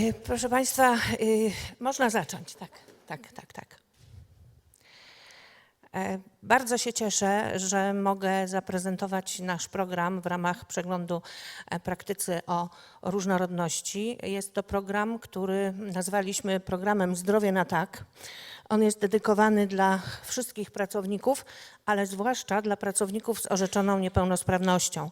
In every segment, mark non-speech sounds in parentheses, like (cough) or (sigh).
Y, Proszę Państwa, y, można zacząć. Tak, tak, tak, tak. E, Bardzo się cieszę, że mogę zaprezentować nasz program w ramach przeglądu e, praktycy o różnorodności. Jest to program, który nazwaliśmy programem Zdrowie na tak. On jest dedykowany dla wszystkich pracowników, ale zwłaszcza dla pracowników z orzeczoną niepełnosprawnością.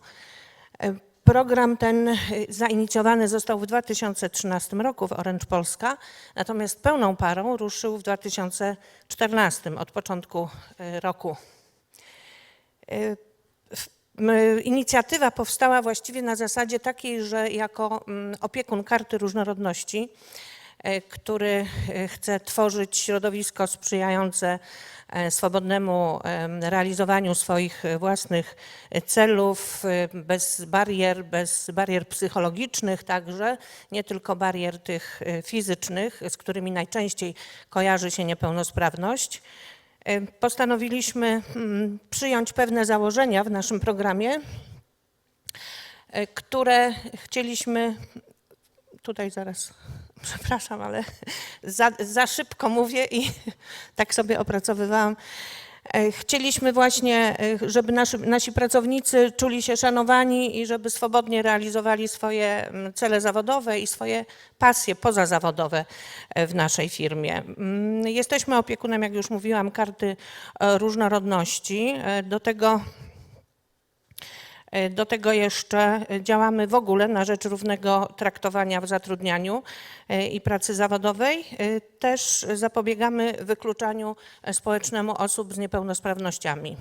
Program ten y, zainicjowany został w 2013 roku w Orange Polska, natomiast pełną parą ruszył w 2014 od początku y, roku. Y, Inicjatywa powstała właściwie na zasadzie takiej, że jako mm, opiekun karty różnorodności, który e, chce tworzyć środowisko sprzyjające e, swobodnemu em, realizowaniu swoich e, własnych e, celów, e, bez barier, bez barier psychologicznych także, nie tylko barier tych e, fizycznych, z którymi najczęściej kojarzy się niepełnosprawność. E, Postanowiliśmy mm, przyjąć pewne założenia w naszym programie, e, które chcieliśmy. Tutaj zaraz, przepraszam, ale za, za szybko mówię i (laughs) tak sobie opracowywałam. E, Chcieliśmy właśnie, e, żeby nasi, nasi pracownicy czuli się szanowani i żeby swobodnie realizowali swoje mm, cele zawodowe i swoje pasje pozazawodowe e, w naszej firmie. Mm, Jesteśmy opiekunem, jak już mówiłam, karty różnorodności. Do tego do tego jeszcze działamy w ogóle na rzecz równego traktowania w zatrudnianiu e, i pracy zawodowej. E, Też zapobiegamy wykluczaniu e, społecznemu osób z niepełnosprawnościami.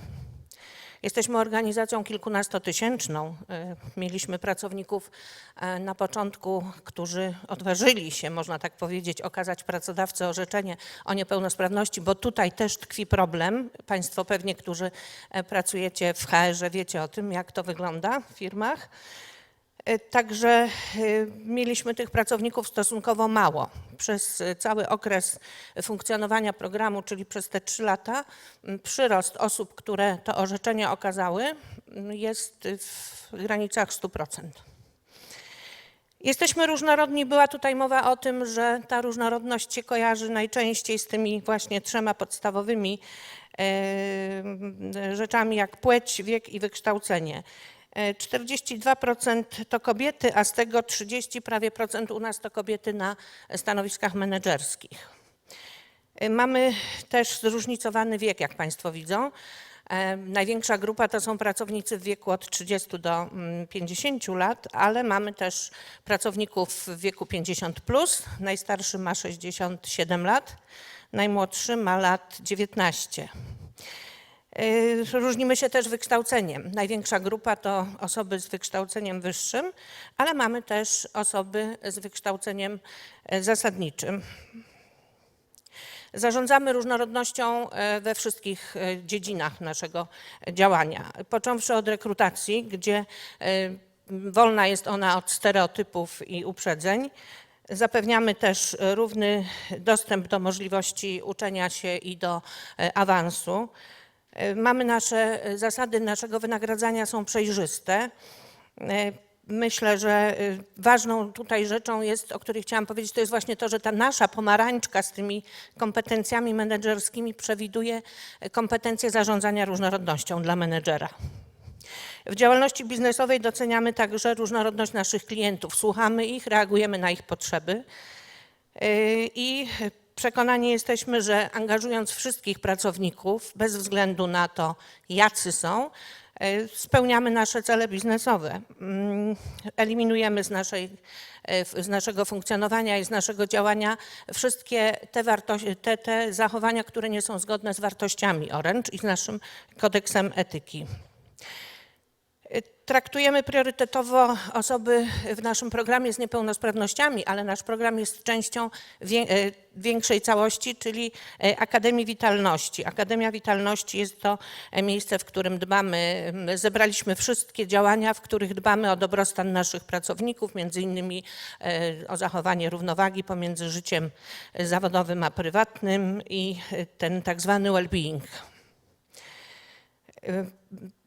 Jesteśmy organizacją kilkunastotysięczną. E, Mieliśmy pracowników e, na początku, którzy odważyli się, można tak powiedzieć, okazać pracodawcy orzeczenie o niepełnosprawności, bo tutaj też tkwi problem. Państwo pewnie, którzy e, pracujecie w HR-ze, wiecie o tym, jak to wygląda w firmach. E, Także e, mieliśmy tych pracowników stosunkowo mało. Przez e, cały okres funkcjonowania programu, czyli przez te trzy lata, przyrost osób, które to orzeczenie okazały, jest w granicach 100%. Jesteśmy różnorodni. Była tutaj mowa o tym, że ta różnorodność się kojarzy najczęściej z tymi właśnie trzema podstawowymi rzeczami, jak płeć, wiek i wykształcenie. E, 42% to kobiety, a z tego 30 prawie procent u nas to kobiety na stanowiskach menedżerskich. Mamy też zróżnicowany wiek, jak Państwo widzą. E, Największa grupa to są pracownicy w wieku od 30 do mm, 50 lat, ale mamy też pracowników w wieku 50 plus. Najstarszy ma 67 lat, najmłodszy ma lat 19. Y, Różnimy się też wykształceniem. Największa grupa to osoby z wykształceniem wyższym, ale mamy też osoby z wykształceniem e, zasadniczym. Zarządzamy różnorodnością e, we wszystkich dziedzinach naszego działania, począwszy od rekrutacji, gdzie wolna jest ona od stereotypów i uprzedzeń. Zapewniamy też równy dostęp do możliwości uczenia się i do awansu. E, Mamy nasze e, zasady naszego wynagradzania są przejrzyste. E, Myślę, że ważną tutaj rzeczą jest, o której chciałam powiedzieć, to jest właśnie to, że ta nasza pomarańczka z tymi kompetencjami menedżerskimi przewiduje kompetencje zarządzania różnorodnością dla menedżera. W działalności biznesowej doceniamy także różnorodność naszych klientów. Słuchamy ich, reagujemy na ich potrzeby. I przekonani jesteśmy, że angażując wszystkich pracowników, bez względu na to, jacy są, yy, spełniamy nasze cele biznesowe. Mm, Eliminujemy z, naszej, yy, z naszego funkcjonowania i z naszego działania wszystkie te, wartości, te, te zachowania, które nie są zgodne z wartościami Orange i z naszym kodeksem etyki. Traktujemy priorytetowo osoby w naszym programie z niepełnosprawnościami, ale nasz program jest częścią e, większej całości, czyli e, Akademii Witalności. Akademia Witalności jest to e, miejsce, w którym dbamy, zebraliśmy wszystkie działania, w których dbamy o dobrostan naszych pracowników, między innymi o zachowanie równowagi pomiędzy życiem zawodowym a prywatnym i ten tak zwany well-being.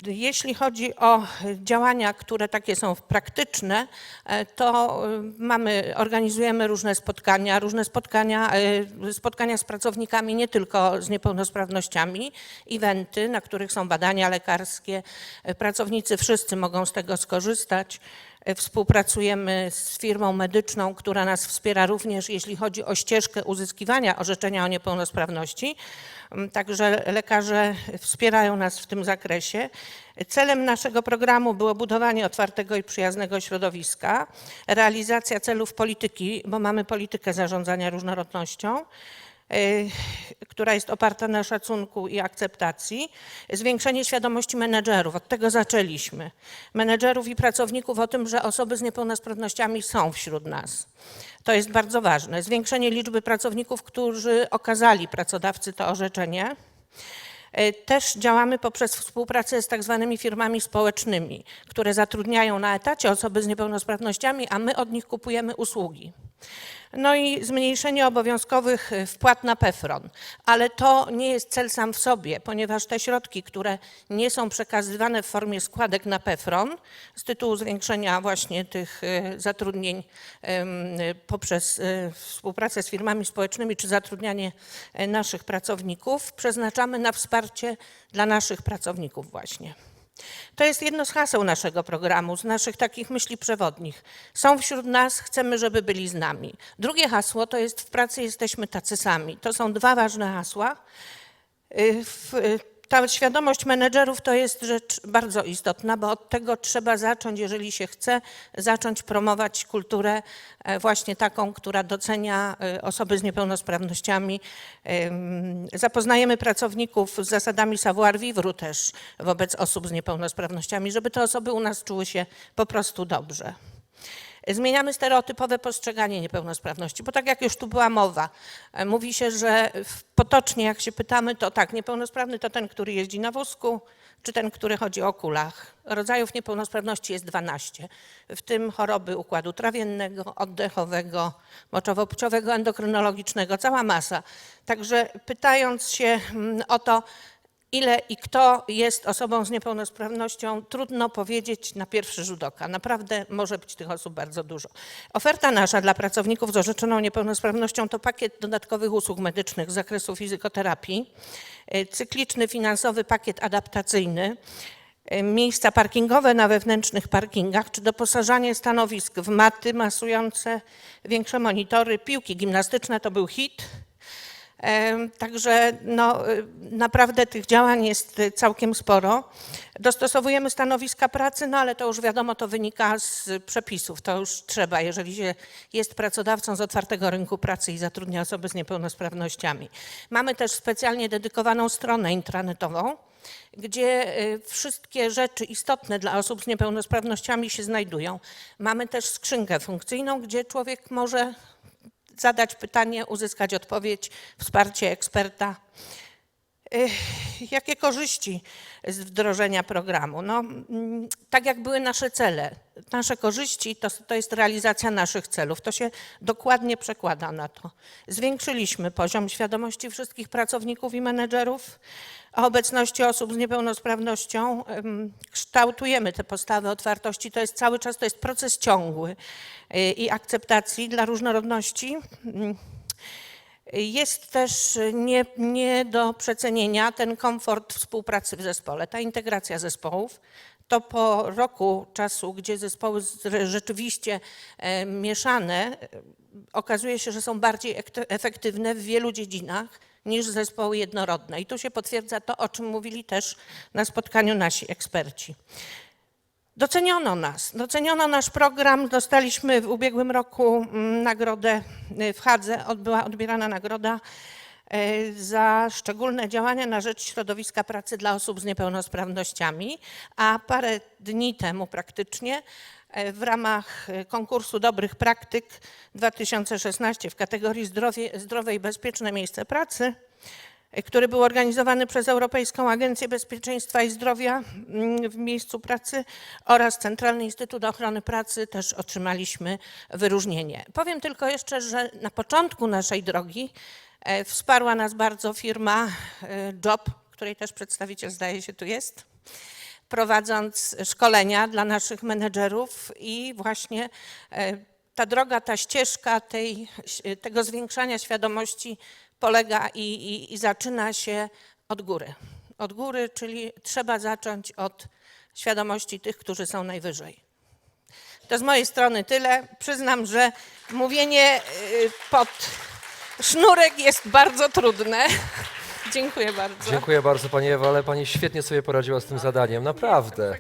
Jeśli chodzi o działania, które takie są praktyczne, e, to e, mamy, organizujemy różne spotkania, różne spotkania, e, spotkania z pracownikami nie tylko z niepełnosprawnościami, eventy, na których są badania lekarskie. Pracownicy wszyscy mogą z tego skorzystać. E, Współpracujemy z firmą medyczną, która nas wspiera również, jeśli chodzi o ścieżkę uzyskiwania orzeczenia o niepełnosprawności. Mm, Także lekarze wspierają nas w tym zakresie. Celem naszego programu było budowanie otwartego i przyjaznego środowiska, realizacja celów polityki, bo mamy politykę zarządzania różnorodnością która jest oparta na szacunku i akceptacji, zwiększenie świadomości menedżerów, od tego zaczęliśmy, menedżerów i pracowników o tym, że osoby z niepełnosprawnościami są wśród nas. To jest bardzo ważne. Zwiększenie liczby pracowników, którzy okazali pracodawcy to orzeczenie. E, Też działamy poprzez współpracę z tak zwanymi firmami społecznymi, które zatrudniają na etacie osoby z niepełnosprawnościami, a my od nich kupujemy usługi. No i zmniejszenie obowiązkowych e, wpłat na PEFRON, ale to nie jest cel sam w sobie, ponieważ te środki, które nie są przekazywane w formie składek na PEFRON z tytułu zwiększenia właśnie tych e, zatrudnień poprzez e, współpracę z firmami społecznymi czy zatrudnianie naszych pracowników, przeznaczamy na wsparcie dla naszych pracowników właśnie. To jest jedno z haseł naszego programu, z naszych takich myśli przewodnich. Są wśród nas, chcemy, żeby byli z nami. Drugie hasło to jest w pracy jesteśmy tacy sami. To są dwa ważne hasła. Y, w- y, Ta świadomość menedżerów to jest rzecz bardzo istotna, bo od tego trzeba zacząć, jeżeli się chce, zacząć promować kulturę e, właśnie taką, która docenia e, osoby z niepełnosprawnościami. Zapoznajemy pracowników z zasadami savoir-vivre też wobec osób z niepełnosprawnościami, żeby te osoby u nas czuły się po prostu dobrze. Zmieniamy stereotypowe postrzeganie niepełnosprawności, bo tak jak już tu była mowa, e, mówi się, że potocznie jak się pytamy, to tak, niepełnosprawny to ten, który jeździ na wózku, czy ten, który chodzi o kulach. Rodzajów niepełnosprawności jest 12, w tym choroby układu trawiennego, oddechowego, moczowo-płciowego, endokrynologicznego, cała masa. Także pytając się mm, o to, Ile i kto jest osobą z niepełnosprawnością, trudno powiedzieć na pierwszy rzut oka. Naprawdę może być tych osób bardzo dużo. Oferta nasza dla pracowników z orzeczoną niepełnosprawnością to pakiet dodatkowych usług medycznych z zakresu fizykoterapii, y, cykliczny finansowy pakiet adaptacyjny, y, miejsca parkingowe na wewnętrznych parkingach, czy doposażanie stanowisk w maty masujące, większe monitory, piłki gimnastyczne to był hit. Także no, y, naprawdę tych działań jest y, całkiem sporo. Dostosowujemy stanowiska pracy, no ale to już wiadomo, to wynika z przepisów. To już trzeba, jeżeli się jest pracodawcą z otwartego rynku pracy i zatrudnia osoby z niepełnosprawnościami. Mamy też specjalnie dedykowaną stronę intranetową, gdzie y, wszystkie rzeczy istotne dla osób z niepełnosprawnościami się znajdują. Mamy też skrzynkę funkcyjną, gdzie człowiek może zadać pytanie, uzyskać odpowiedź, wsparcie eksperta. Jakie korzyści z wdrożenia programu? No, mm, tak jak były nasze cele. Nasze korzyści to, to jest realizacja naszych celów. To się dokładnie przekłada na to. Zwiększyliśmy poziom świadomości wszystkich pracowników i menedżerów o obecności osób z niepełnosprawnością. Em, Kształtujemy te postawy otwartości. To jest cały czas, to jest proces ciągły y, i akceptacji dla różnorodności. Jest też nie, nie do przecenienia ten komfort współpracy w zespole, ta integracja zespołów. To po roku czasu, gdzie zespoły rzeczywiście e, mieszane, e, okazuje się, że są bardziej efektywne w wielu dziedzinach niż zespoły jednorodne. I tu się potwierdza to, o czym mówili też na spotkaniu nasi eksperci. Doceniono nas, doceniono nasz program. Dostaliśmy w ubiegłym roku mm, nagrodę y, w Hadze, była odbierana nagroda y, za szczególne działania na rzecz środowiska pracy dla osób z niepełnosprawnościami, a parę dni temu praktycznie y, w ramach konkursu dobrych praktyk 2016 w kategorii zdrowie, zdrowe i bezpieczne miejsce pracy który był organizowany przez Europejską Agencję Bezpieczeństwa i Zdrowia mm, w miejscu pracy oraz Centralny Instytut Ochrony Pracy też otrzymaliśmy wyróżnienie. Powiem tylko jeszcze, że na początku naszej drogi e, wsparła nas bardzo firma e, Job, której też przedstawiciel zdaje się tu jest. prowadząc szkolenia dla naszych menedżerów i właśnie e, ta droga, ta ścieżka tej, tego zwiększania świadomości polega i, i, i zaczyna się od góry. Od góry, czyli trzeba zacząć od świadomości tych, którzy są najwyżej. To z mojej strony tyle. Przyznam, że mówienie y, pod sznurek jest bardzo trudne. (laughs) Dziękuję bardzo. Dziękuję bardzo Pani Ewa, ale Pani świetnie sobie poradziła z tym zadaniem, naprawdę.